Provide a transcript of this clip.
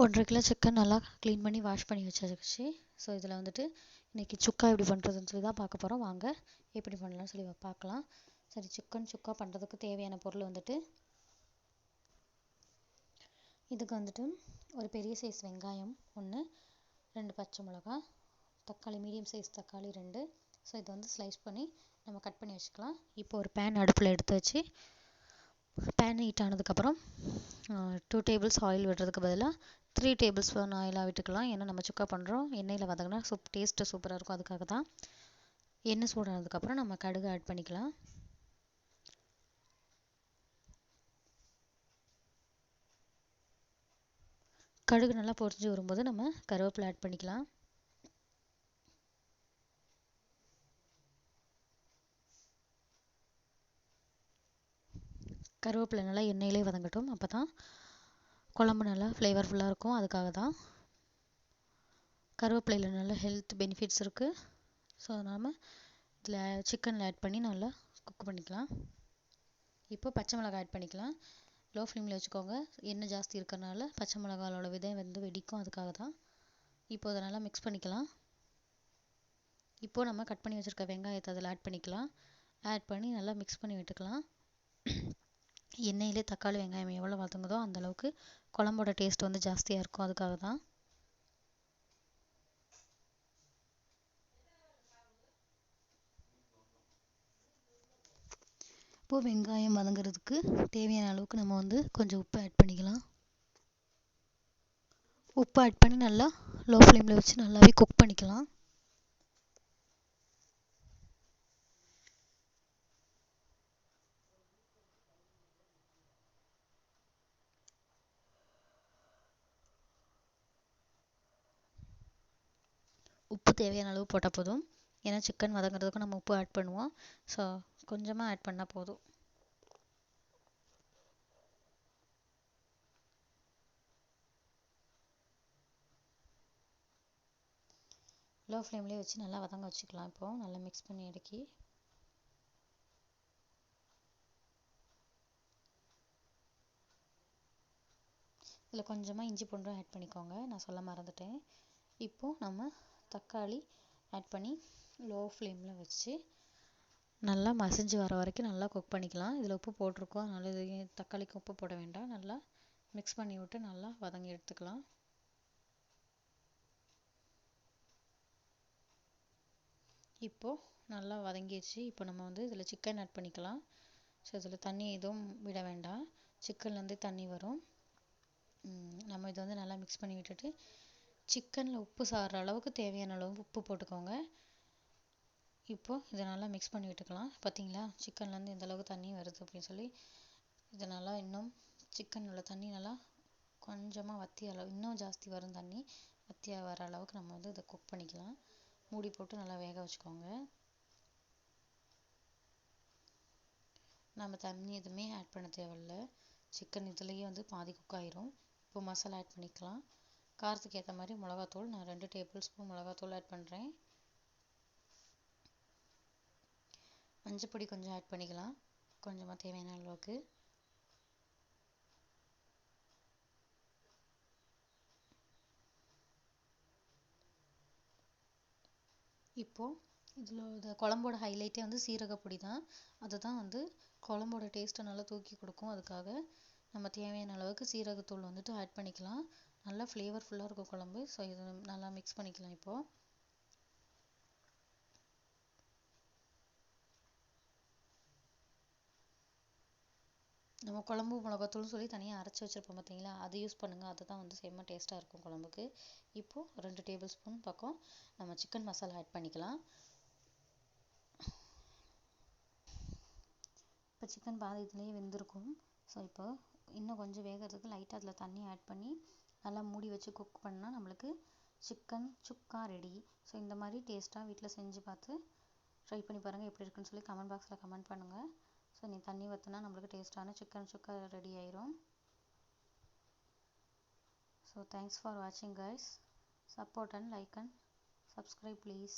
ஒன்றரை kilo chicken நல்லா clean பண்ணி வாஷ் பண்ணி வச்சாச்சு. ஸோ இதில் வந்துட்டு இன்றைக்கி சுக்கா எப்படி பண்ணுறதுன்னு சொல்லி தான் பார்க்க போகிறோம் வாங்க எப்படி பண்ணலாம்னு சொல்லி பார்க்கலாம். சரி சிக்கன் சுக்கா பண்ணுறதுக்கு தேவையான பொருள் வந்துட்டு இதுக்கு வந்துட்டு ஒரு பெரிய சைஸ் வெங்காயம் ஒன்று ரெண்டு பச்சை மிளகா தக்காளி மீடியம் சைஸ் தக்காளி ரெண்டு. ஸோ இதை வந்து ஸ்லைஸ் பண்ணி நம்ம கட் பண்ணி வச்சுக்கலாம். இப்போ ஒரு பேன் அடுப்பில் எடுத்து வச்சு பேன் ஹீட் ஆனதுக்கப்புறம் டூ டேபிள்ஸ் ஆயில் விடுறதுக்கு பதிலாக த்ரீ டேபிள் ஸ்பூன் ஆயிலாக விட்டுக்கலாம். ஏன்னா நம்ம சுக்கா பண்ணுறோம் எண்ணெயில் வதங்கினா சூப் டேஸ்ட்டு சூப்பராக இருக்கும். அதுக்காக தான் எண்ணெய் சூடானதுக்கப்புறம் நம்ம கடுகு ஆட் பண்ணிக்கலாம். கடுகு நல்லா பொரிஞ்சு வரும்போது நம்ம கருவேப்பிலை ஆட் பண்ணிக்கலாம். கருவேப்பிலை நல்லா எண்ணெயிலே வதங்கட்டும். அப்போ தான் குழம்பு நல்லா ஃப்ளேவர்ஃபுல்லாக இருக்கும். அதுக்காக தான் கருவேப்பிலையில் நல்ல ஹெல்த் பெனிஃபிட்ஸ் இருக்குது ஸோ நாம் இதில் சிக்கனில் ஆட் பண்ணி நல்லா குக் பண்ணிக்கலாம். இப்போ பச்சை மிளகாய் ஆட் பண்ணிக்கலாம். லோ ஃப்ளேமில் வச்சுக்கோங்க. எண்ணெய் ஜாஸ்தி இருக்கிறனால பச்சை மிளகாயோட விதை வந்து வெடிக்கும். அதுக்காக தான் இப்போ அதை நல்லா மிக்ஸ் பண்ணிக்கலாம். இப்போது நம்ம கட் பண்ணி வச்சுருக்க வெங்காயத்தை அதில் ஆட் பண்ணிக்கலாம். ஆட் பண்ணி நல்லா மிக்ஸ் பண்ணி விட்டுக்கலாம். எண்ணெயிலே தக்காளி வெங்காயம் எவ்வளோ வதங்குதோ அந்தளவுக்கு குழம்போட டேஸ்ட் வந்து ஜாஸ்தியாக இருக்கும் அதுக்காக தான் இப்போது வெங்காயம் வதங்குறதுக்கு தேவையான அளவுக்கு நம்ம வந்து கொஞ்சம் உப்பு ஆட் பண்ணிக்கலாம். உப்பு ஆட் பண்ணி நல்லா லோ ஃப்ளேமில் வச்சு நல்லாவே குக் பண்ணிக்கலாம். உப்பு தேவையான அளவு போட்டால் போதும். ஏன்னா சிக்கன் வதங்குறதுக்கும் நம்ம உப்பு ஆட் பண்ணுவோம். ஸோ கொஞ்சமாக ஆட் பண்ணால் போதும். லோ ஃப்ளேம்லேயே வச்சு நல்லா வதங்க வச்சுக்கலாம் இப்போது நல்லா மிக்ஸ் பண்ணி இறக்கி. இதில் கொஞ்சமாக இஞ்சி பூண்டும் ஆட் பண்ணிக்கோங்க. நான் சொல்ல மறந்துட்டேன். இப்போது நம்ம தக்காளி ஆட் பண்ணி லோ ஃப்ளேமில் வச்சு நல்லா மசிஞ்சு வர வரைக்கும் நல்லா குக் பண்ணிக்கலாம். இதில் உப்பு போட்டிருக்கோம். அதனால் இது தக்காளிக்கு உப்பு போட வேண்டாம். நல்லா மிக்ஸ் பண்ணி விட்டு நல்லா வதங்கி எடுத்துக்கலாம். இப்போது நல்லா வதங்கிடுச்சு. இப்போ நம்ம வந்து இதில் சிக்கன் ஆட் பண்ணிக்கலாம். ஸோ இதில் தண்ணி எதுவும் விட வேண்டாம். சிக்கன்லேருந்து தண்ணி வரும். நம்ம இதை வந்து நல்லா மிக்ஸ் பண்ணி விட்டுட்டு சிக்கனில் உப்பு சாடுற அளவுக்கு தேவையான அளவு உப்பு போட்டுக்கோங்க. இப்போது இதை நல்லா மிக்ஸ் பண்ணி விட்டுக்கலாம். பார்த்தீங்களா சிக்கன்லேருந்து எந்த அளவுக்கு தண்ணி வருது அப்படின்னு சொல்லி. இதை நல்லா இன்னும் சிக்கன் உள்ள தண்ணி நல்லா கொஞ்சமாக வத்திய அளவு இன்னும் ஜாஸ்தி வரும் தண்ணி. வத்தியாக வர அளவுக்கு நம்ம வந்து இதை குக் பண்ணிக்கலாம். மூடி போட்டு நல்லா வேக வச்சுக்கோங்க. நம்ம தண்ணி எதுவுமே ஆட் பண்ண தேவையில்ல. சிக்கன் இதுலேயே வந்து பாதி குக் ஆயிரும். இப்போ மசாலா ஆட் பண்ணிக்கலாம். காரத்துக்கு ஏற்ற மாதிரி மிளகாத்தூள். நான் ரெண்டு டேபிள் ஸ்பூன் மிளகாத்தூள் ஆட் பண்ணுறேன் மஞ்சப்பொடி கொஞ்சம் ஆட் பண்ணிக்கலாம். கொஞ்சமாக தேவையான அளவுக்கு. இப்போது இதில் இந்த குழம்போட ஹைலைட்டே வந்து சீரகப்பொடி தான். அதுதான் வந்து குழம்போட டேஸ்ட்டை நல்லா தூக்கி கொடுக்கும். அதுக்காக நம்ம தேவையான அளவுக்கு சீரகத்தூள் வந்துட்டு ஆட் பண்ணிக்கலாம். நல்லா ஃப்ளேவர்ஃபுல்லாக இருக்கும் குழம்பு. ஸோ இது நல்லா மிக்ஸ் பண்ணிக்கலாம் இப்போது நம்ம குழம்பு மிளகாத்தூள் சொல்லி தனியாக அரைச்சி வச்சுருப்போம் பார்த்தீங்களா அது யூஸ் பண்ணுங்கள் அதுதான் வந்து செம்ம டேஸ்ட்டாக இருக்கும் குழம்புக்கு. இப்போது ரெண்டு டேபிள் ஸ்பூன் பக்கம் நம்ம சிக்கன் மசாலா ஆட் பண்ணிக்கலாம். இப்போ சிக்கன் பாதி இதுலேயே வெந்திருக்கும். ஸோ இப்போ இன்னும் கொஞ்சம் வேகிறதுக்கு லைட்டாக அதில் தண்ணி ஆட் பண்ணி நல்லா மூடி வச்சு குக் பண்ணால் நம்மளுக்கு சிக்கன் சுக்கா ரெடி ஸோ இந்த மாதிரி டேஸ்ட்டாக வீட்டில் செஞ்சு பார்த்து ட்ரை பண்ணி பாருங்கள் எப்படி இருக்குன்னு சொல்லி கமெண்ட் பாக்ஸில் கமெண்ட் பண்ணுங்கள் ஸோ நீ தண்ணி ஊற்றினா நம்மளுக்கு டேஸ்ட்டான சிக்கன் சுக்கா ரெடி ஆயிரும். ஸோ தேங்க்ஸ் ஃபார் வாட்சிங் guys support and like and subscribe please